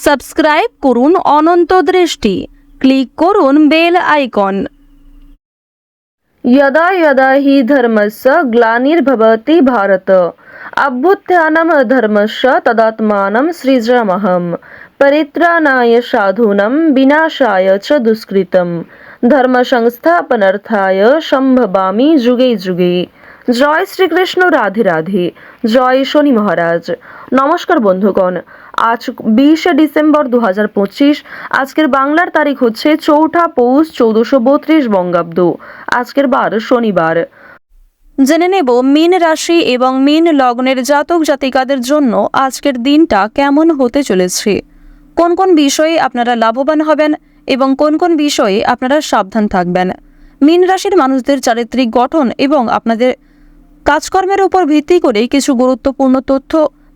Subscribe করুন অনন্ত দৃষ্টি click করুন বেল আইকন यदा यदा हि धर्मस्य ग्लानिर्भवति भारत अभ्युत्थानम् धर्मस्य तदात्मानं सृजामहं परित्राणाय साधूनं विनाशाय च दुष्कृतं ধর্মসংস্থাপনার্থায় সম্ভবামি যুগে যুগে জয় শ্রীকৃষ্ণ রাধে রাধে জয় শনি মহারাজ নমস্কার বন্ধুগণ আজ বিশে ডিসেম্বর দু হাজার পঁচিশ। আজকের বাংলার তারিখ হচ্ছে চৌঠা পৌষ চৌদ্দশো বত্রিশ বঙ্গাব্দ। আজকের বার শনিবার। জেনে নেব মীন রাশি এবং মীন লগ্নের জাতক জাতিকাদের জন্য আজকের দিনটা কেমন হতে চলেছে। কোন কোন বিষয়ে আপনারা লাভবান হবেন এবং কোন কোন বিষয়ে আপনারা সাবধান থাকবেন। মীন রাশির মানুষদের চারিত্রিক গঠন এবং আপনাদের কাজকর্মের উপর ভিত্তি করে কিছু গুরুত্বপূর্ণ তথ্য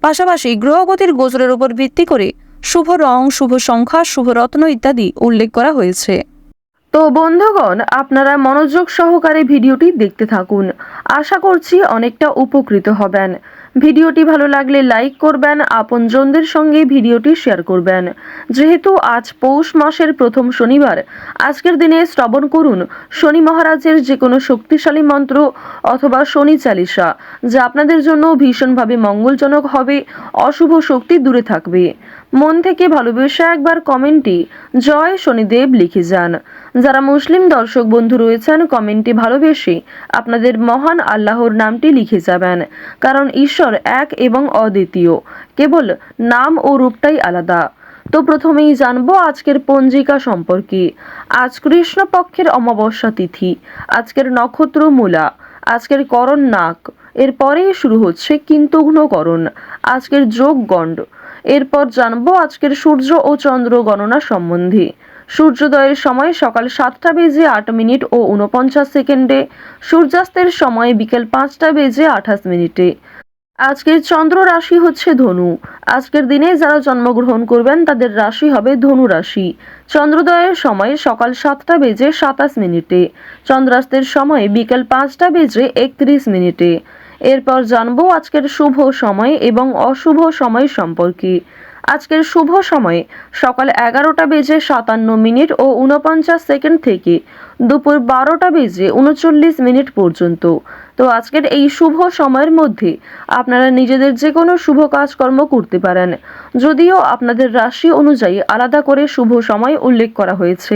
পাশাপাশি গ্রহগতির গোচরের উপর ভিত্তি করে শুভ রং, শুভ সংখ্যা, শুভ রত্ন ইত্যাদি উল্লেখ করা হয়েছে। তো বন্ধুগণ, আপনারা মনোযোগ সহকারে ভিডিওটি দেখতে থাকুন। আশা করছি অনেকটা উপকৃত হবেন। ভিডিওটি ভালো লাগলে লাইক করবেন, আপনজনদের সঙ্গে ভিডিওটি শেয়ার করবেন। যেহেতু আজ পৌষ মাসের প্রথম শনিবার, আজকের দিনে শ্রবণ করুন শনি মহারাজের যে কোনো শক্তিশালী মন্ত্র অথবা শনি চালিসা, যা আপনাদের জন্য ভীষণভাবে মঙ্গলজনক হবে, অশুভ শক্তি দূরে থাকবে। মন থেকে ভালোবেসে একবার কমেন্টে জয় শনিদেব লিখে যান। যারা মুসলিম দর্শক বন্ধু রয়েছেন, কমেন্টে ভালোবেসে আপনাদের মহান আল্লাহর নামটি লিখে যাবেন। কারণ ঈশ্বর এক এবং অদ্বিতীয়। কেবল নাম ও রূপটাই আলাদা। তো প্রথমেই জানব আজকের পঞ্জিকা সম্পর্কে। আজ কৃষ্ণপক্ষের অমাবস্যা তিথি, আজকের নক্ষত্র মূলা আজকের করণ নাক এরপরেই শুরু হচ্ছে কিন্তুঘ্নকরণ, আজকের যোগ গণ্ড এরপর জানব আজকের সূর্য ও চন্দ্র গণনা সম্বন্ধে। সূর্যোদয়ের সময় সকাল সাতটা বেজে আট মিনিট ও উনপঞ্চাশ সেকেন্ডে, সূর্যাস্তের সময় বিকেল পাঁচটা বেজে আঠাশ মিনিটে। আজকের চন্দ্র রাশি হচ্ছে ধনু। আজকের দিনে যারা জন্মগ্রহণ করবেন, তাদের রাশি হবে ধনু রাশি। চন্দ্রোদয়ের সময় সকাল সাতটা বেজে সাতাশ মিনিটে, চন্দ্রাস্তের সময় বিকেল পাঁচটা বেজে একত্রিশ মিনিটে। এরপর জানব আজকের শুভ সময় এবং অশুভ সময় সম্পর্কে। আজকের শুভ সময় সকাল এগারোটা বেজে সাতান্ন মিনিট ও উনপঞ্চাশ সেকেন্ড থেকে দুপুর বারোটা বেজে উনচল্লিশ মিনিট পর্যন্ত। তো আজকের এই শুভ সময়ের মধ্যে আপনারা নিজেদের যে কোনো শুভ কাজকর্ম করতে পারেন। যদিও আপনাদের রাশি অনুযায়ী আলাদা করে শুভ সময় উল্লেখ করা হয়েছে।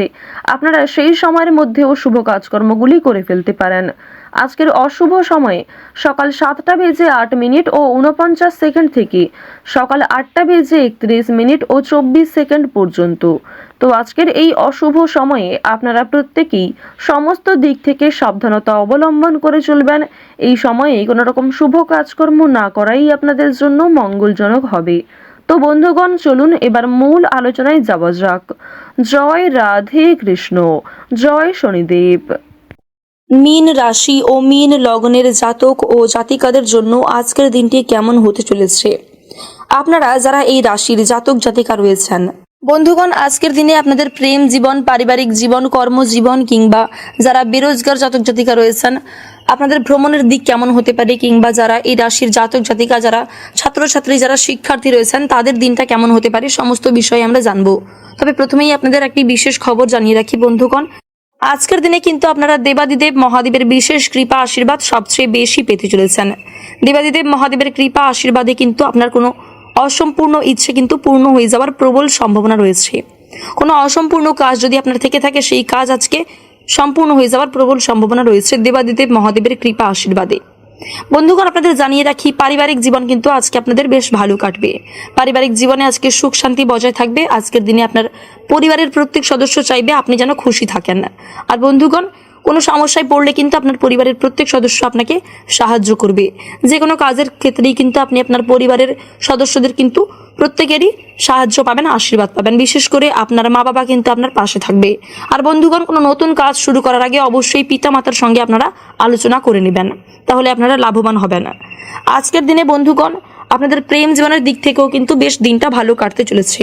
আপনারা সেই সময়ের মধ্যেও শুভ কাজকর্মগুলি করে ফেলতে পারেন। আজকের অশুভ সময়ে সকাল সাতটা বেজে আট মিনিট ও উনপঞ্চাশ সেকেন্ড থেকে সকাল আটটা বেজে একত্রিশ মিনিট ও চব্বিশ সেকেন্ড পর্যন্ত। তো আজকের এই অশুভ সময়ে আপনারা প্রত্যেকেই সমস্ত দিক থেকে সাবধানতা অবলম্বন করে চলবেন। এই সময়ে কোনো রকম শুভ কাজকর্ম না করাই আপনাদের জন্য মঙ্গলজনক হবে। তো বন্ধুগণ, চলুন এবার মূল আলোচনায় যাওয়া যাক। জয় রাধে কৃষ্ণ, জয় শনিদেব। মীন রাশি ও মীন লগ্নের জাতক ও জাতিকাদের জন্য আজকের দিনটি কেমন হতে চলেছে? আপনারা যারা এই রাশির জাতক জাতিকা রয়েছেন, বন্ধুগণ, আজকের দিনে আপনাদের প্রেম জীবন, পারিবারিক জীবন, কর্মজীবন কিংবা যারা বেরোজগার জাতক জাতিকা রয়েছেন, আপনাদের ভ্রমণের দিক কেমন হতে পারে কিংবা যারা এই রাশির জাতক জাতিকা, যারা ছাত্রছাত্রী, যারা শিক্ষার্থী রয়েছেন, তাদের দিনটা কেমন হতে পারে, সমস্ত বিষয়ে আমরা জানব। তবে প্রথমেই আপনাদের একটি বিশেষ খবর জানিয়ে রাখি, বন্ধুগণ। আজকের দিনে কিন্তু আপনারা দেবাদিদেব মহাদেবের বিশেষ কৃপা, আশীর্বাদ সবচেয়ে বেশি পেতে চলেছেন। দেবাদিদেব মহাদেবের কৃপা, আশীর্বাদে কিন্তু আপনার কোনো অসম্পূর্ণ ইচ্ছে কিন্তু পূর্ণ হয়ে যাওয়ার প্রবল সম্ভাবনা রয়েছে। কোনো অসম্পূর্ণ কাজ যদি আপনার থেকে থাকে, সেই কাজ আজকে সম্পূর্ণ হয়ে যাওয়ার প্রবল সম্ভাবনা রয়েছে। দেবাদিদেব মহাদেবের কৃপা, আশীর্বাদে। বন্ধুগণ, আপনাদের জানিয়ে রাখি, পারিবারিক জীবন কিন্তু আজকে আপনাদের বেশ ভালো কাটবে। পারিবারিক জীবনে আজকে সুখ শান্তি বজায় থাকবে। আজকের দিনে আপনার পরিবারের প্রত্যেক সদস্য চাইবে আপনি যেন খুশি থাকেন। আর বন্ধুগণ, কোনো সমস্যায় পড়লে কিন্তু আপনার পরিবারের প্রত্যেক সদস্য আপনাকে সাহায্য করবে। যে কোনো কাজের ক্ষেত্রেই কিন্তু আপনি আপনার পরিবারের সদস্যদের কিন্তু প্রত্যেকেরই সাহায্য পাবেন, আশীর্বাদ পাবেন। বিশেষ করে আপনার মা বাবা কিন্তু আপনার পাশে থাকবে। আর বন্ধুগণ, কোনো নতুন কাজ শুরু করার আগে অবশ্যই পিতা মাতার সঙ্গে আপনারা আলোচনা করে নেবেন। তাহলে আপনারা লাভবান হবেন। আজকের দিনে বন্ধুগণ, আপনাদের প্রেম জীবনের দিক থেকেও কিন্তু বেশ দিনটা ভালো কাটতে চলেছে।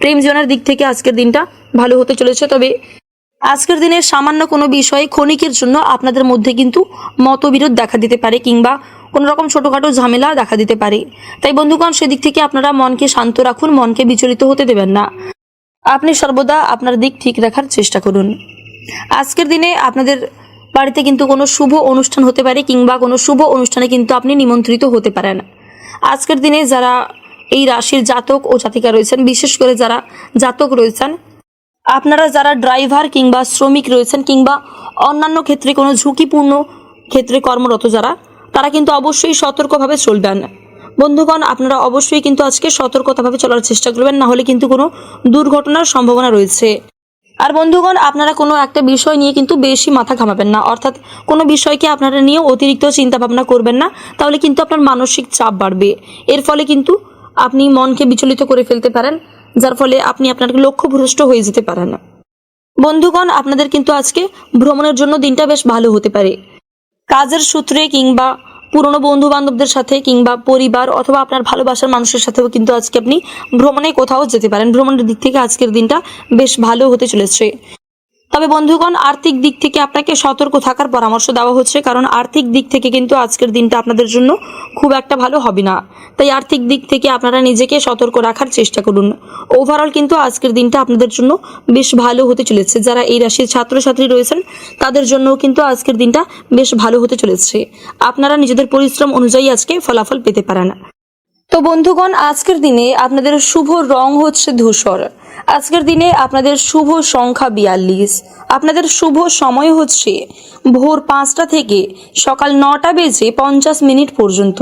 প্রেম জীবনের দিক থেকে আজকের দিনটা ভালো হতে চলেছে। তবে আজকের দিনে সামান্য কোনো বিষয়ে ক্ষণিকের জন্য আপনাদের মধ্যে কিন্তু মতবিরোধ দেখা দিতে পারে কিংবা কোনো রকম ছোটোখাটো ঝামেলা দেখা দিতে পারে। তাই বন্ধুগণ, সেদিক থেকে আপনারা মনকে শান্ত রাখুন, মনকে বিচলিত হতে দেবেন না। আপনি সর্বদা আপনার দিক ঠিক রাখার চেষ্টা করুন। আজকের দিনে আপনাদের বাড়িতে কিন্তু কোনো শুভ অনুষ্ঠান হতে পারে কিংবা কোনো শুভ অনুষ্ঠানে কিন্তু আপনি নিমন্ত্রিত হতে পারেন। আজকের দিনে যারা এই রাশির জাতক ও জাতিকা রয়েছেন, বিশেষ করে যারা জাতক রয়েছেন, আপনারা যারা ড্রাইভার কিংবা শ্রমিক রয়েছেন কিংবা অন্যান্য ক্ষেত্রে কোনো ঝুঁকিপূর্ণ ক্ষেত্রে কর্মরত যারা তারা কিন্তু অবশ্যই সতর্কভাবে চলবেন। বন্ধুগণ, আপনারা অবশ্যই কিন্তু আজকে সতর্কতাভাবে চলার চেষ্টা করবেন, না হলে কিন্তু কোনো দুর্ঘটনার সম্ভাবনা রয়েছে। আর বন্ধুগণ, আপনারা কোনো একটা বিষয় নিয়ে কিন্তু বেশি মাথা ঘামাবেন না। অর্থাৎ কোনো বিষয়কে আপনারা নিয়ে অতিরিক্ত চিন্তা ভাবনা করবেন না, তাহলে কিন্তু আপনার মানসিক চাপ বাড়বে। এর ফলে কিন্তু আপনি মনকে বিচলিত করে ফেলতে পারেন, যার ফলে আপনি আপনার লক্ষ্যভ্রষ্ট হয়ে যেতে পারেন। বন্ধুগণ, আপনাদের কিন্তু আজকে ভ্রমণের জন্য দিনটা বেশ ভালো হতে পারে। কাজের সূত্রে কিংবা পুরনো বন্ধু বান্ধবদের সাথে কিংবা পরিবার অথবা আপনার ভালোবাসার মানুষের সাথেও কিন্তু আজকে আপনি ভ্রমণে কোথাও যেতে পারেন। ভ্রমণের দিক থেকে আজকের দিনটা বেশ ভালো হতে চলেছে। তবে বন্ধুগণ, আর্থিক দিক থেকে আপনাকে সতর্ক থাকার পরামর্শ দেওয়া হচ্ছে, কারণ আর্থিক দিক থেকে কিন্তু আজকের দিনটা আপনাদের জন্য খুব একটা ভালো হবে না। তাই আর্থিক দিক থেকে আপনারা নিজেকে সতর্ক রাখার চেষ্টা করুন। ওভারঅল কিন্তু আজকের দিনটা আপনাদের জন্য বেশ ভালো হতে চলেছে। যারা এই রাশির ছাত্রছাত্রী রয়েছেন, তাদের জন্য কিন্তু আজকের দিনটা বেশ ভালো হতে চলেছে। আপনারা নিজেদের পরিশ্রম অনুযায়ী আজকে ফলাফল পেতে পারেন। তো বন্ধুগণ, আজকের দিনে আপনাদের শুভ রং হচ্ছে ধূসর। আজকের দিনে আপনাদের শুভ সংখ্যা বিয়াল্লিশ। আপনাদের শুভ সময় হচ্ছে ভোর পাঁচটা থেকে সকাল নটা বেজে পঞ্চাশ মিনিট পর্যন্ত।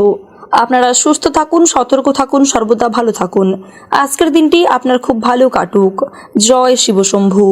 আপনারা সুস্থ থাকুন, সতর্ক থাকুন, সর্বদা ভালো থাকুন। আজকের দিনটি আপনার খুব ভালো কাটুক। জয় শিবশম্ভু।